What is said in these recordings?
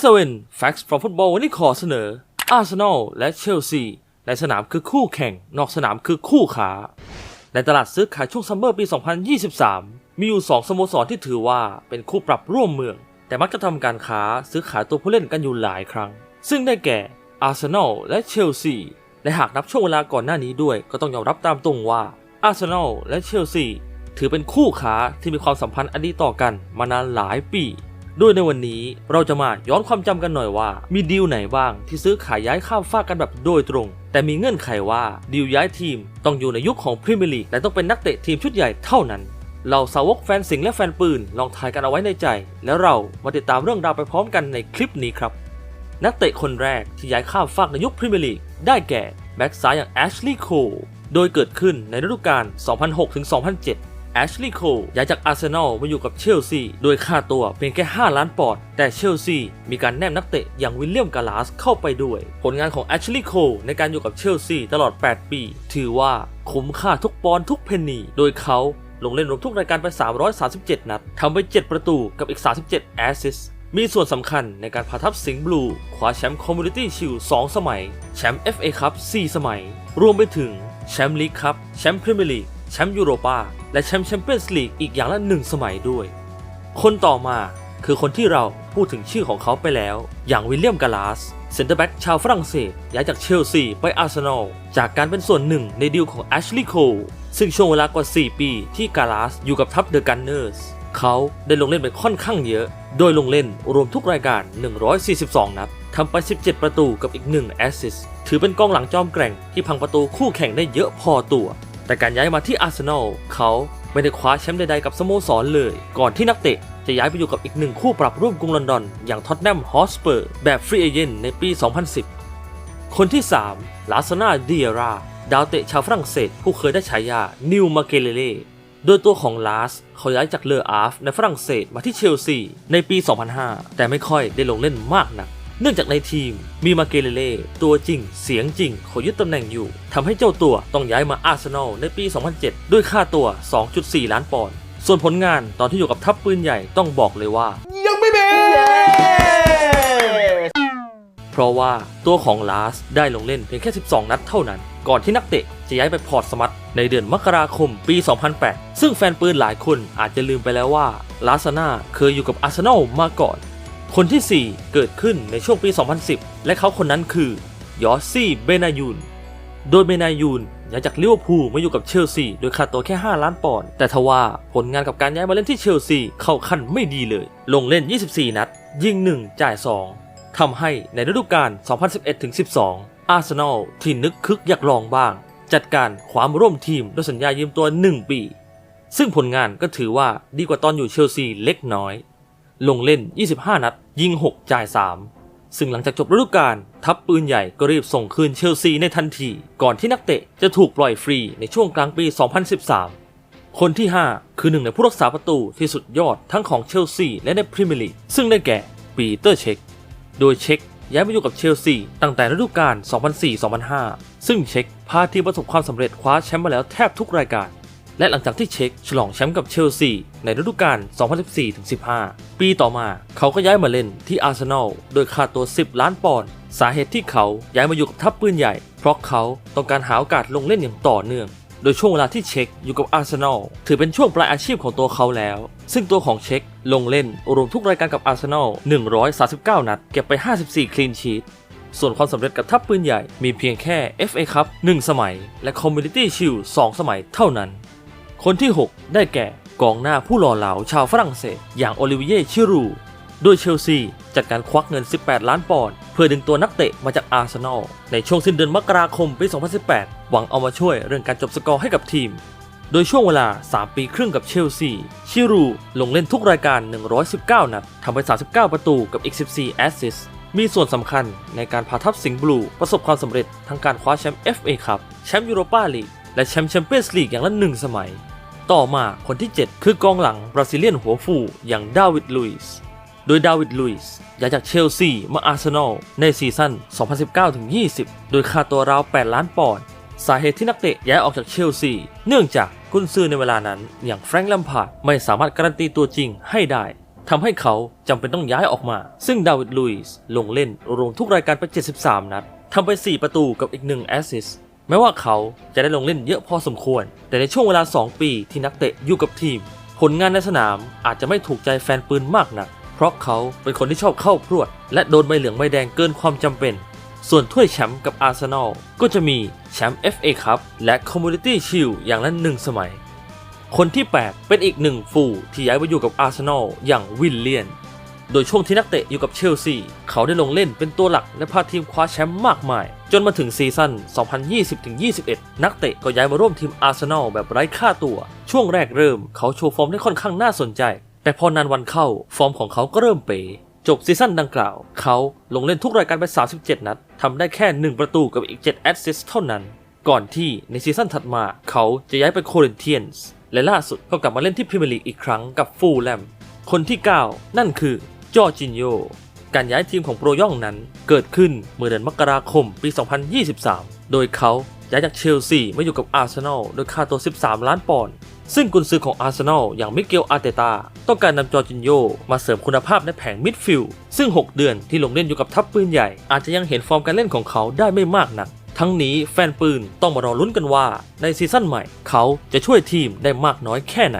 s อ n Facts from Football วันนี้ขอเสนอ Arsenal และเชลซีในสนามคือคู่แข่ง นอกสนามคือคู่ขา ในตลาดซื้อขายช่วงซัมเมอร์ปี 2023 มีอยู่ 2 สโมสรที่ถือว่าเป็นคู่ปรับร่วมเมือง แต่มักจะทำการค้าซื้อขายตัวผู้เล่นกันอยู่หลายครั้ง ซึ่งได้แก่ Arsenal และเชลซีและหากนับช่วงเวลาก่อนหน้านี้ด้วย ก็ต้องยอมรับตามตรงว่า Arsenal และเชลซีถือเป็นคู่ค้าที่มีความสัมพันธ์อันดีต่อกันมานานหลายปี โดยในวันนี้เราจะมาย้อนความจำกันหน่อยว่า มีดีลไหนบ้างที่ซื้อขายย้ายข้ามฟากกันแบบโดยตรง แต่มีเงื่อนไขว่าดีลย้ายทีมต้องอยู่ในยุคของพรีเมียร์ลีกและต้องเป็นนักเตะทีมชุดใหญ่เท่านั้นเราสาวกแฟนสิงและแฟนปืนลองทายกันเอาไว้ในใจ แล้วเรามาติดตามเรื่องราวไปพร้อมกันในคลิปนี้ครับ นักเตะคนแรกที่ย้ายข้ามฟากในยุคพรีเมียร์ลีกได้แก่แบ็กซ้ายอย่างแอชลีย์โคลโดยเกิดขึ้นในฤดูกาล2006-2007 แอชลีย์โคลย้ายจากอาร์เซนอลมาอยู่กับเชลซีโดยค่าตัวเพียงแค่ 5 ล้านปอนด์แต่เชลซีมีการแนบนักเตะอย่างวิลเลียมกาลาสเข้าไปด้วย ผลงานของแอชลีย์โคลในการอยู่กับเชลซีตลอด 8 ปี ถือว่าคุ้มค่าทุกปอนด์ทุกเพนนีโดยเขาลงเล่นรวมทุกรายการไป 337 นัดทำไป 7 ประตูกับอีก 37 แอสซิสมีส่วนสำคัญในการพาทัพสิงห์บลูคว้าแชมป์คอมมูนิตี้ชิล2สมัย แชมป์ FA คัพ4สมัย รวมไปถึงแชมป์ลีกคัพแชมป์พรีเมียร์ลีก แชมป์ยูโรปาและแชมป์แชมเปี้ยนส์ลีกอีกอย่างละหนึ่งสมัยด้วย คนต่อมาคือคนที่เราพูดถึงชื่อของเขาไปแล้ว อย่างวิลเลียมกาลาสเซนเตอร์แบ็กชาวฝรั่งเศสย้ายจากเชลซีไปอาร์เซนอลจากการเป็นส่วนหนึ่งในดีลของแอชลีย์โคลซึ่งช่วงเวลากว่า 4 ปีที่กาลาสอยู่กับทัพเดอะกันเนอร์สเขาได้ลงเล่นไปค่อนข้างเยอะ โดยลงเล่นรวมทุกรายการ 142 นัดทำไป 17 ประตูกับอีก 1 แอสซิส ถือเป็นกองหลังจอมแกร่งที่พังประตูคู่แข่งได้เยอะพอตัว แต่การย้ายมาที่อาร์เซนอลเขาไม่ได้คว้าแชมป์ใดๆกับสโมสรเลย ก่อนที่นักเตะจะย้ายไปอยู่กับอีกหนึ่งคู่ปรับร่วมกรุงลอนดอน อย่างท็อตแนมฮอสเปอร์แบบฟรีเอเจนต์ในปี 2010 คนที่ 3 ลาซานาเดียราดาวเตะชาวฝรั่งเศสผู้เคยได้ฉายานิวมาเกเลเล่โดยตัวของลาสเขาย้ายจากเลออาฟในฝรั่งเศสมาที่เชลซีในปี 2005 แต่ไม่ค่อยได้ลงเล่นมากนัก เนื่องจากในทีมมีมาเกเลเล่ตัวจริง เสียงจริงเขายึดตำแหน่งอยู่ทำให้เจ้าตัวต้องย้ายมาอาร์เซนอลในปี 2007 ด้วยค่าตัว 2.4 ล้านปอนด์ส่วนผลงานตอนที่อยู่กับทัพปืนใหญ่ต้องบอกเลยว่า ยังไม่เบเพราะว่าตัวของลาสได้ลงเล่นเพียงแค่ 12 นัดเท่านั้น ก่อนที่นักเตะจะย้ายไปพอร์ตสมัตในเดือนมกราคมปี 2008 ซึ่งแฟนปืนหลายคนอาจจะลืมไปแล้วว่าลาซาน่าเคยอยู่กับอาร์เซนอลมาก่อน คนที่ 4 เกิดขึ้นในช่วงปี 2010 และเขาคนนั้นคือยอสซี่ เบนายูน โดยเบนายูนย้ายจากลิเวอร์พูลมาอยู่กับเชลซี โดยค่าตัวแค่ 5 ล้านปอนด์ แต่ทว่าผลงานกับการย้ายมาเล่นที่เชลซีเข้าขั้นไม่ดีเลย ลงเล่น 24 นัด ยิง 1 จ่าย 2 ทำให้ในฤดูกาล 2011-12 อาร์เซนอลที่นึกคึกอยากลองบ้าง จัดการความร่วมทีมด้วยสัญญายืมตัว 1 ปี ซึ่งผลงานก็ถือว่าดีกว่าตอนอยู่เชลซีเล็กน้อย ลงเล่น 25 นัด ยิง 6 จ่าย 3 ซึ่งหลังจากจบฤดูกาลทัพปืนใหญ่ก็รีบส่งคืนเชลซีในทันที ก่อนที่นักเตะจะถูกปล่อยฟรีในช่วงกลางปี 2013 คนที่ 5 คือหนึ่งในผู้รักษาประตูที่สุดยอดทั้งของเชลซีและในพรีเมียร์ลีกซึ่งได้แก่ปีเตอร์เช็ค โดยเช็คย้ายมาอยู่กับเชลซีตั้งแต่ฤดูกาล 2004-2005 ซึ่งเช็คพาทีมประสบความสำเร็จคว้าแชมป์มาแล้วแทบทุกรายการ และหลังจากที่เช็คฉลองแชมป์กับเชลซีในฤดูกาล 2014-15 ปีต่อมาเขาก็ย้ายมาเล่นที่อาร์เซนอลโดยค่าตัว 10 ล้านปอนด์สาเหตุที่เขาย้ายมาอยู่กับทัพปืนใหญ่ เพราะเขาต้องการหาโอกาสลงเล่นอย่างต่อเนื่อง โดยช่วงเวลาที่เช็คอยู่กับอาร์เซนอลถือเป็นช่วงปลายอาชีพของตัวเขาแล้ว ซึ่งตัวของเช็คลงเล่นรวมทุกรายการกับอาร์เซนอล 139 นัด เก็บไป 54 คลีนชีตส่วนความสำเร็จกับทัพปืนใหญ่มีเพียงแค่ FA คัพ1สมัย และ Community Shield 2 สมัยเท่านั้น คนที่ 6 ได้แก่กองหน้าผู้หล่อเหลาชาวฝรั่งเศส อย่างโอลิเวียชิรูโดยเชลซีจัดการควักเงิน 18 ล้านปอนด์เพื่อดึงตัวนักเตะมาจากอาร์เซนอลในช่วงสิ้นเดือนมกราคมปี 2018 หวังเอามาช่วยเรื่องการจบสกอร์ให้กับทีม โดยช่วงเวลา 3 ปีครึ่งกับเชลซีชิรูลงเล่นทุกรายการ 119 นัดทำไป 39 ประตูกับอีก 14 แอสซิสมีส่วนสำคัญในการพาทัพสิงห์บลูประสบความสำเร็จทั้งการคว้าแชมป์ FA คัพแชมป์ยูโรปาลีกและแชมป์แชมเปี้ยนส์ลีกอย่างละหนึ่งสมัย ต่อมาคนที่ 7 คือกองหลังบราซิเลียนหัวฟูอย่างดาวิดลุยส์โดยดาวิดลุยส์ย้ายจากเชลซีมาอาร์เซนอลในซีซั่น 2019-20 โดยค่าตัวราว 8 ล้านปอนด์สาเหตุที่นักเตะย้ายออกจากเชลซีเนื่องจากกุนซือในเวลานั้นอย่างแฟรงค์แลมพาร์ดไม่สามารถการันตีตัวจริงให้ได้ทำให้เขาจำเป็นต้องย้ายออกมา ซึ่งดาวิดลุยส์ลงเล่นรวมทุกรายการไป 73 นัดทำไป 4 ประตูกับอีก 1 แอสซิสต์ แม้ว่าเขาจะได้ลงเล่นเยอะพอสมควร แต่ในช่วงเวลา 2 ปีที่นักเตะอยู่กับทีม ผลงานในสนามอาจจะไม่ถูกใจแฟนปืนมากนัก เพราะเขาเป็นคนที่ชอบเข้าพรวด และโดนใบเหลืองใบแดงเกินความจำเป็น ส่วนถ้วยแชมป์กับอาร์เซนอลก็จะมีแชมป์ FA คัพและ Community Shield อย่างละหนึ่งสมัย คนที่ 8 เป็นอีกหนึ่งฟูที่ย้ายมาอยู่กับอาร์เซนอลอย่างวิลเลียน โดยช่วงที่นักเตะอยู่กับเชลซี เขาได้ลงเล่นเป็นตัวหลักและพาทีมคว้าแชมป์มากมาย จนมาถึงซีซั่น 2020-21 นักเตะก็ย้ายมาร่วมทีมอาร์เซนอลแบบไร้ค่าตัว ช่วงแรกเริ่มเขาโชว์ฟอร์มได้ค่อนข้างน่าสนใจ แต่พอนานวันเข้าฟอร์มของเขาก็เริ่มเป๋จบซีซั่นดังกล่าว เขาลงเล่นทุกรายการไป 37 นัดทำได้แค่ 1 ประตูกับอีก 7 แอสซิสต์เท่านั้น ก่อนที่ในซีซั่นถัดมาเขาจะย้ายไปโครินเทียนส์และล่าสุดก็กลับมาเล่นที่พรีเมียร์ลีกอีกครั้งกับฟูลแลมคนที่ 9 นั่นคือ จอร์จินโย การย้ายทีมของโปรย่องนั้นเกิดขึ้นเมื่อเดือนมกราคมปี 2023 โดยเขาย้ายจากเชลซีมาอยู่กับอาร์เซนอลโดยค่าตัว 13 ล้านปอนด์ซึ่งกุนซือของอาร์เซนอลอย่างมิเกลอาร์เตตาต้องการนำจอร์จินโยมาเสริมคุณภาพในแผงมิดฟิลด์ซึ่ง 6 เดือนที่ลงเล่นอยู่กับทัพปืนใหญ่ อาจจะยังเห็นฟอร์มการเล่นของเขาได้ไม่มากนัก ทั้งนี้แฟนปืนต้องมารอลุ้นกันว่า ในซีซั่นใหม่ เขาจะช่วยทีมได้มากน้อยแค่ไหน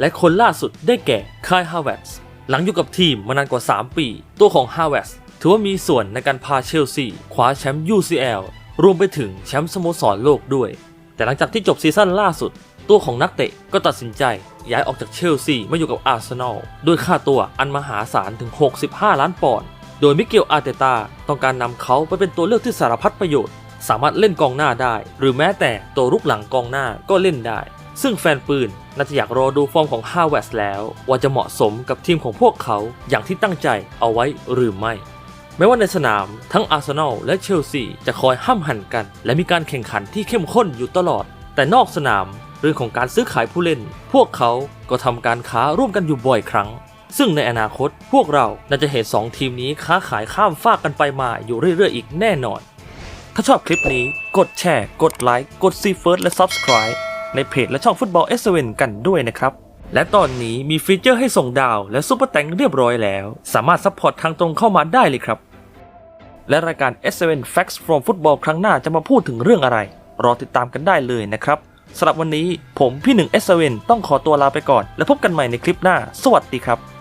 และคนล่าสุดได้แก่คายฮาเวตส์ หลังอยู่กับทีมมานานกว่า 3 ปี ตัวของฮาเวสถือว่ามีส่วนในการพาเชลซีคว้าแชมป์ UCL รวมไปถึงแชมป์สโมสรโลกด้วย แต่หลังจากที่จบซีซั่นล่าสุด ตัวของนักเตะก็ตัดสินใจย้ายออกจากเชลซีมาอยู่กับอาร์เซนอลด้วยค่าตัวอันมหาศาลถึง 65 ล้านปอนด์โดยมิเกลอาร์เตตาต้องการนำเขาไปเป็นตัวเลือกที่สารพัดประโยชน์ สามารถเล่นกองหน้าได้ หรือแม้แต่ตัวรุกหลังกองหน้าก็เล่นได้ ซึ่งแฟนปืนน่าจะอยากรอดูฟอร์มของฮาวเวสแล้ว ว่าจะเหมาะสมกับทีมของพวกเขาอย่างที่ตั้งใจเอาไว้หรือไม่ แม้ว่าในสนามทั้งอาร์เซนอลและเชลซีจะคอยห้ามหันกัน และมีการแข่งขันที่เข้มข้นอยู่ตลอด แต่นอกสนามเรื่องของการซื้อขายผู้เล่น พวกเขาก็ทำการค้าร่วมกันอยู่บ่อยครั้ง ซึ่งในอนาคตพวกเราน่าจะเห็นสองทีมนี้ค้าขายข้ามฟากกันไปมาอยู่เรื่อยๆอีกแน่นอน ถ้าชอบคลิปนี้กดแชร์ กดไลค์กดซีเฟิร์สและ Subscribe ในเพจและช่องฟุตบอลเอสเกันด้วยนะครับ และตอนนี้มีฟีเจอร์ให้ส่งดาวและซุปเปอร์แตงเรียบร้อยแล้ว สามารถซัพพอร์ตทางตรงเข้ามาได้เลยครับ และรายการ S7 Facts from Football ครั้งหน้าจะมาพูดถึงเรื่องอะไร รอติดตามกันได้เลยนะครับสำหรับวันนี้ผมพี่หนึ่ง S7 ต้องขอตัวลาไปก่อน และพบกันใหม่ในคลิปหน้า สวัสดีครับ